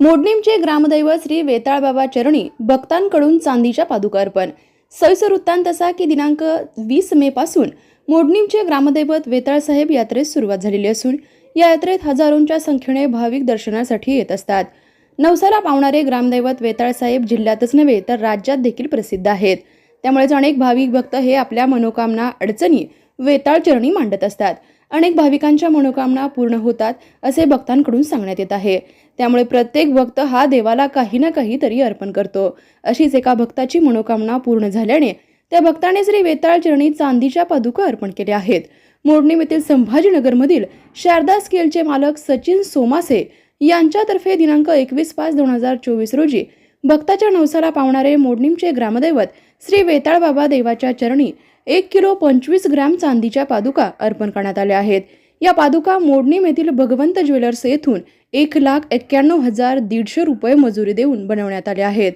मोडणीमचे ग्रामदैवत श्री वेताळबाबा चरणी भक्तांकडून चांदीच्या पादुका अर्पण सविस्तर वृत्तांत असा की दिनांक वीस मे पासून मोडणीमचे ग्रामदैवत वेताळसाहेब यात्रेस सुरुवात झालेली असून या यात्रेत हजारोंच्या संख्येने भाविक दर्शनासाठी येत असतात. नवसाला पावणारे ग्रामदैवत वेताळसाहेब जिल्ह्यातच नव्हे तर राज्यात देखील प्रसिद्ध आहेत. त्यामुळेच अनेक भाविक भक्त हे आपल्या मनोकामना अडचणी वेताळ चरणी मांडत असतात. अनेक भाविकांच्या मनोकामना पूर्ण होतात असे भक्तांकडून सांगण्यात येत आहे. त्यामुळे प्रत्येक भक्त हा देवाला काही ना काहीतरी अर्पण करतो. अशीच एका भक्ताची मनोकामना पूर्ण झाल्याने त्या भक्ताने श्री वेताळ चरणी चांदीच्या पादुका अर्पण केल्या आहेत. मोडणीम येथील संभाजीनगरमधील शारदा स्केलचे मालक सचिन सोमासे यांच्यातर्फे दिनांक एकवीस पाच दोन हजार चोवीस रोजी भक्ताच्या नवसाला पावणारे मोडणीमचे ग्रामदैवत श्री वेताळ बाबा देवाच्या चरणी एक किलो पंचवीस ग्रॅम चांदीच्या पादुका अर्पण करण्यात आल्या आहेत. या पादुका मोडणीम येथील भगवंत ज्वेलर्स येथून एक लाख एक्क्याण्णव हजार दीडशे रुपये मजुरी देऊन बनवण्यात आल्या आहेत.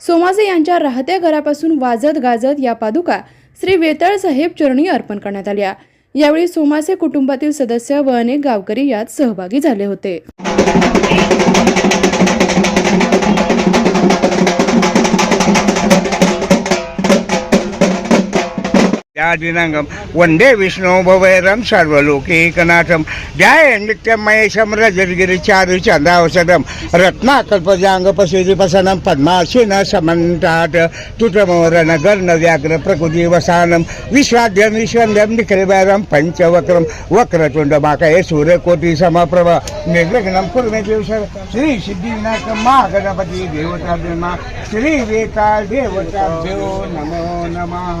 सोमाजे यांच्या राहत्या घरापासून वाजत गाजत या पादुका श्री वेताळ साहेब चरणी अर्पण करण्यात आल्या. यावेळी सोमासे कुटुंबातील सदस्य व अनेक गावकरी यात सहभागी झाले होते. त्या दिनांगम वंदे विष्णू भवैरम सर्वलोकैकनाथम ध्याय नित्यं महेशं रजगिरि चारु चंद्रावसरम रत्नाकल्पजांग पशुपसनं पद्मासीन समन्तात् तुटमोरण गर्ण व्याघ्र विश्वाद्यं विश्वन्द्यं निखिलवैरं पञ्चवक्रं। वक्रतुण्डमाकये सूर्यकोटि समप्रभ निर्विघ्नं कुर्मे दिवस श्री सिद्धिविनायक देवता देवा श्री वेताळ नमो नमः।